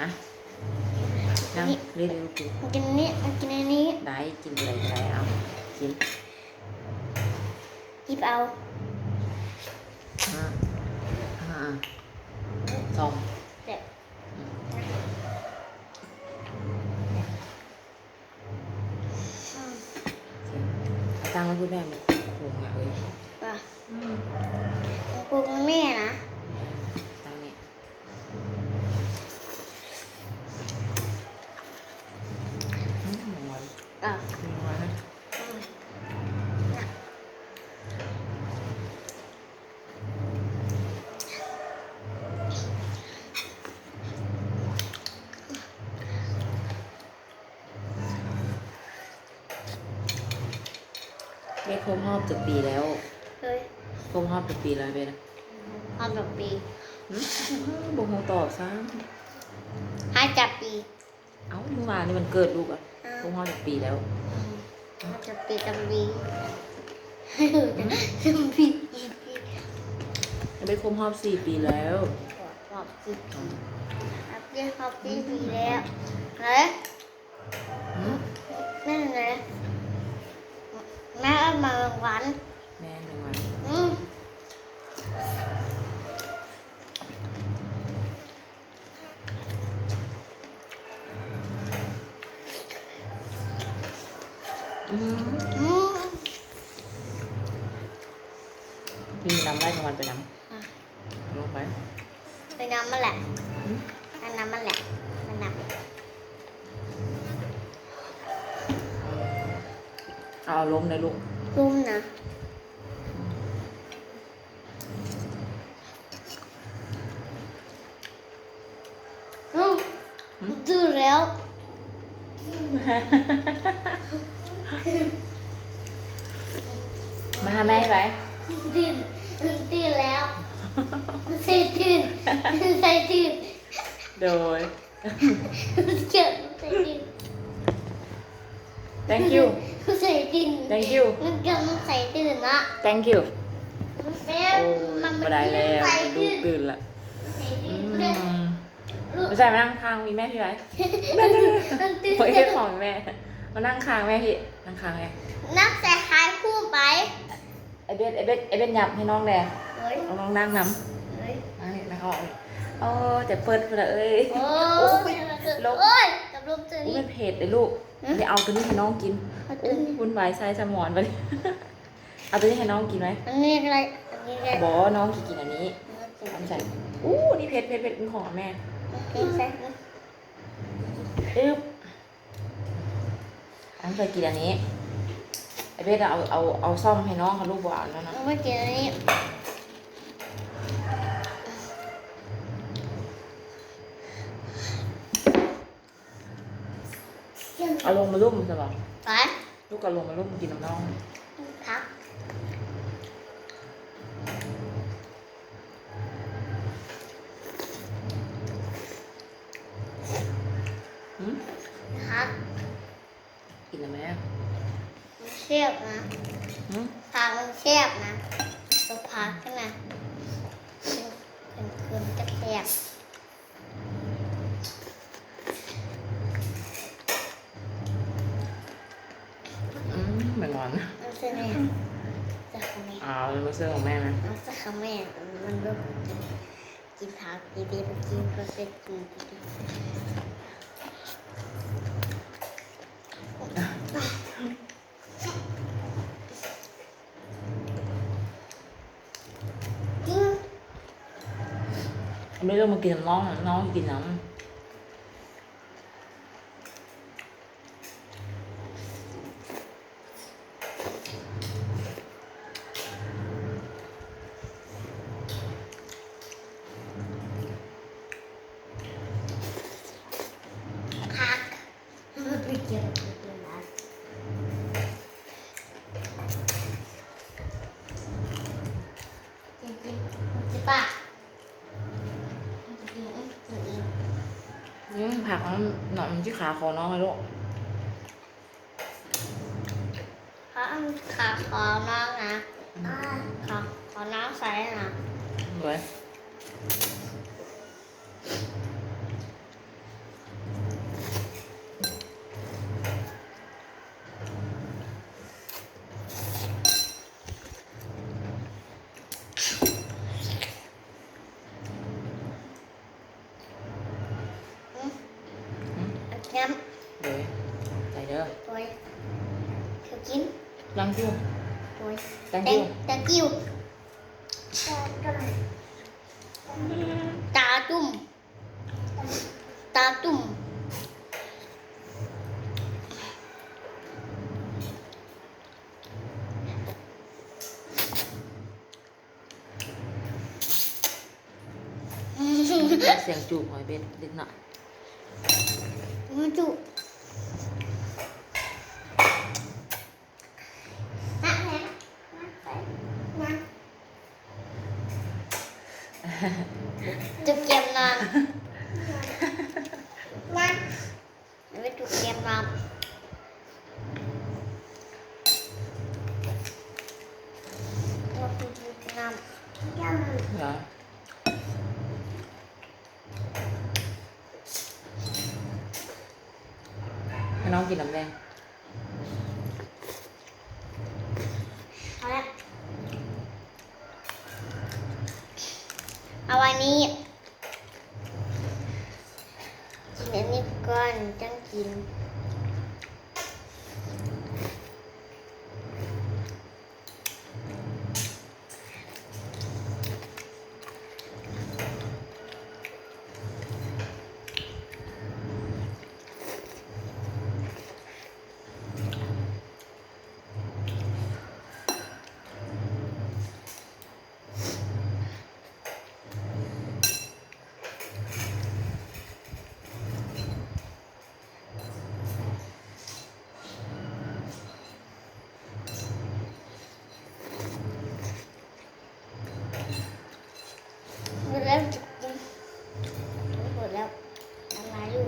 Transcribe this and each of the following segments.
ฮะนั่งเร็วๆกินมันกินอันนี้มันกินอันนี้ได้กินอะไรก็ได้เอากินหยิบเอาอ่าอ่าสองเด็กเอาตังค์มาพูดแม่มาโค้งอะเอ้ย ป่ะของกูมันแม่นะ ตังค์นี่อืมหวาน อะ หวานนะ อืมน่ะ เบสครบรอบจุดปีแล้วเฮ้ยครบรอบจุดปีแล้วเบสอะห้าจับปีหืมบอกคงตอบซ้ห้าจับปีำเอ้าเมื่อวานนี่มันเกิดลูกอะอ่าครบรอบจุดปีแล้วห้าจับปีจับปีจับปีเบสครบรอบสี่ปีแล้วขอบปีอัพเดทขอบปีปีแล้วเฮ้ย แม่เอามารางวัลแม่หนึ่งวันอืมอืมอืมมีน้ำได้รางวัลไปน้อะำลงไป ไปน้ำมันแหละอืมไปน้ำมันแหละ เอาล้มเลยลูกรุ่มนะอืมดูแล้วมาหาแม่ไปตื่นตื่นแล้วใส่ตื่นใส่ตื่นโดยเกิดใส่ตื่น thank you ใส่ตื่น thank you มันเกิดมันใส่ตื่นนะ thank you แม่โอ้มันมาได้แล้วใส่ลูตื่กนตื่นละใส่อืตื่นมลูกไม่ใช่มานั่งข้างมีแม่พี่ไหมมันตื่นโอ้ยเฮ็ดของแม่มานั่งข้างแม่พี่นั่งข้างแม่นักใส่คล้ายคู่ไปไอเบสไอเบสไอเบสหยับให้น้องแดงเฮ้ยน้องน้องนั่งน้เฮ้ยำนั่งนี่นะครับโอ้แต่เปิดเพื่อเอ้ย โอ้โอ้ยยลงโอ้ย กับลมตัวอุ้ยนี้ มันเผ็ดเลยลูกฮะเดี๋ยวเอาตัวนี้ให้น้องกินเอาตัอุ้วยนี้วุ่นวายใส่สมอนไปเอาตัวนี้ให้น้องกินไหมอันนี้อะไรอันนี้อะไรบอน้องกินอันนี้ทำใส่อู้นี่เผ็ดเผ็ดเผ็ดเป็นของแม่กินใส่อึ๊บอันเคยกินอันนี้ไอเบสเอาเอาเอาซ่อมให้น้องเขาลูกบอกเอาแล้วนะ เอาไว้กินอันนี้ เอาลงมาลุ่มใช่ปะไปลูกก็ลงมาลุ่มกินน้ำน้องพักหืมพักกินแล้วไหมมันเชียบนะหืมพักมันเชียบนะตัวพักขึ้นนะเป็นคืนจะแคบ อืมเหมือนหวานมันจะแม่จะขมิ้นอ่าเป็นมาซื้อของแม่ไหมมันจะขมิ้นมันก็กินผักดีๆมันกินก็เป็นกินดีๆกินไม่ต้องมากินน้ำน้องน้องกินน้ำ ผักมันไนี่มันผักมันหนอนที่ขาของน้องไงลูกขาขาของน้องนะขาของน้องใส่นะเหรอ โอ้ย thank แตง you แตงกิ้วตาตุ่มตาตุ่ม เสียงจูบหอยเบ็ดเล็กหน่อย มันจุฮะแม่มา จุกเกมนอนมาไปจุกเกมนอนเราไปจุกน้ำยัง เหรอให้น้องกินน้ำแดง เอาละเอาวันนี้กินอันนี้ก่อนจังกิน หมดแล้วจะกินหมดแล้วอะไรอยู่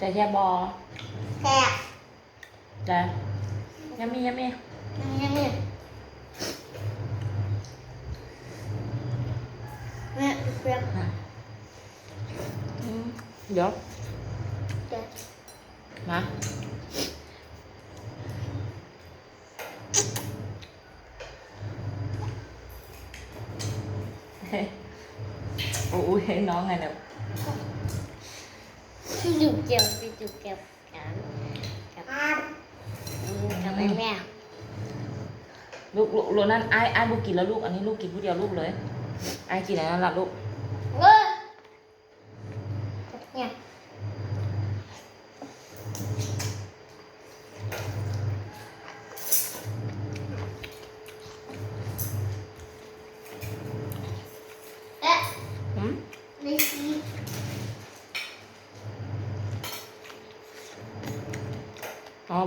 แต่แค่บอแซ่บแต่ยังมียังมียังยังนี่แม่เปรี้ยวอืมเดี๋ยวเดี๋ยวมาเฮ้ยโอ้ยน้องไงเนี่ยจุก เกี่ยวไปจุกเกี่ยวกันกับอืมกับแม่แม่ลูกลูกลูกนั่นไอ้ไอ้บุกินแล้วลูก อันนี้ลูกกินผู้เดียวลูกเลยไอ้กินอะไรนั่นล่ะลูกเว้ยเนี่ย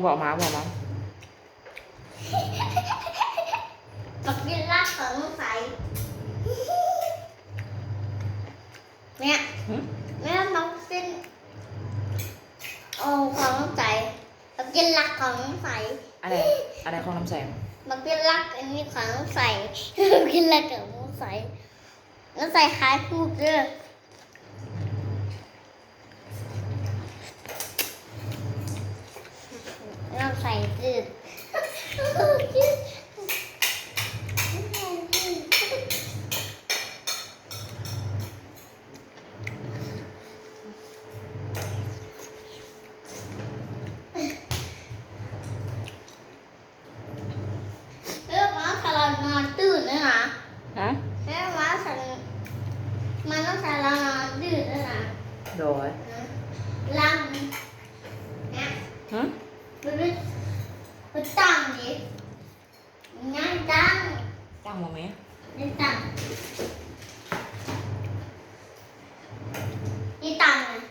บอกมาบอกมาปักดินลากของใสเนี่ยหืมแม่มักสิ้นเอาของใสปักดินลักของใสอะไรอะไรของน้ำแสงปักดินลักอันนี้ของใสปักดินลักของใสแล้วใส่คล้ายพูดด้ว ยแล้วใส่จืดเรื่องม้าสลันนอนตื่นด้วยนะฮะเรื่องม้าสันมันต้องสลันนอนตื่นด้วยนะโดยลังเนี่ยหืม ไปไปไปตั้งดิงั้นตั้ง ตั้งมาไหม นี่ตั้งนี่ตั้งเลย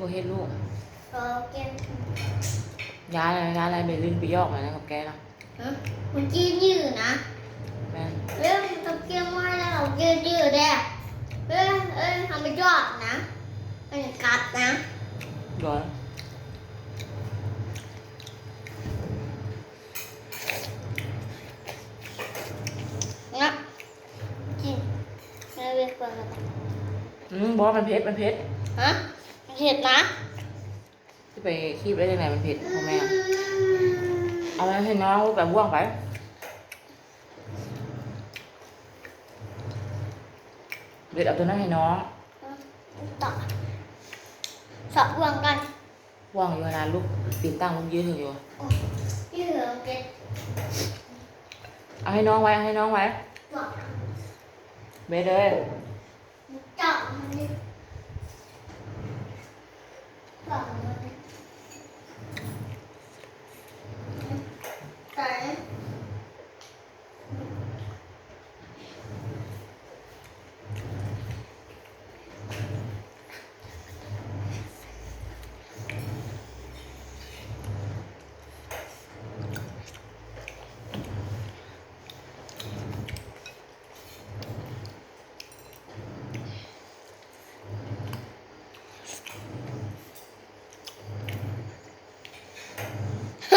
บ่เฮ็ดลูก รอเก็บ ย้ายอะไรย้ายอะไรไปลิ้นไปยอกอะไรนะกับแกนะฮะมันยืดยืดนะแม่นเรื่องตะเกียงไม้แล้วเรายืดยืดได้เอ้ยเอ้ยทำไปยอดนะมันกัดนะเดี๋ยวนะกินไม่เรียกว่าอะไรอืมบอกว่ามันเผ็ดมันเผ็ดฮะเห็ดนะ ที่ไปคีบได้ยังไงมันเผ็ดพ่อแม่เอาไปให้น้องแบบว่วงไปเด็ดเอาตัวนั้นให้น้องต่อสอบวงกันว่างอยู่นานลูกปีนตั้งลูกยืดถึงอยู่ยืดเก็บเอาให้น้องไว้เอาให้น้องไว้ต่อเบสเลยจับมันดิ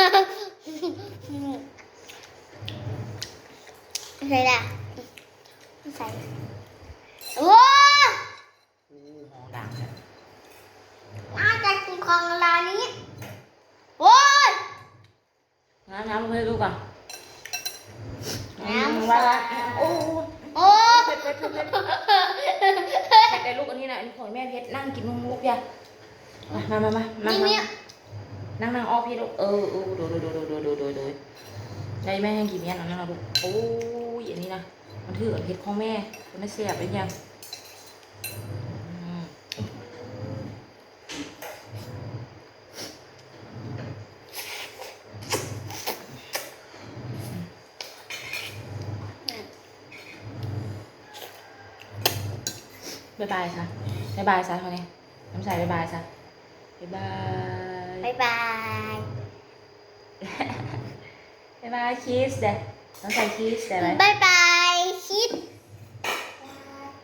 ใส่ละใส่ว้าอู้ห้องดังเลยน่าจะกินของร้านนี้โว้ยน้ำน้ำให้ลูกก่อนน้ำไว้ไว้โอ้โอ้เผ็ดเผ็ดเผ็ดเผ็ดเผ็ดแต่ลูกอันนี้นะอันนี้ของแม่เพชรนั่งกินนมลูกอย่ามามามามา นั่งนั่งอ้อพี่ลูกเออเออโดยโดยโดยโดยโดยโดยโดยได้แม่ให้กินเนี้ยนนั่นนะลูกโอ้ยอันนี้นะมันถือเห็ดของแม่มันไม่เสียบเป็นยังบ๊ายบายซะบ๊ายบายซะคนนี้น้ำใสบ๊ายบายซะบ๊ายบาย บ๊ายบายบ๊ายบายคิสเด้น้ำใสคิสเด้ไหม บ๊ายบายคิด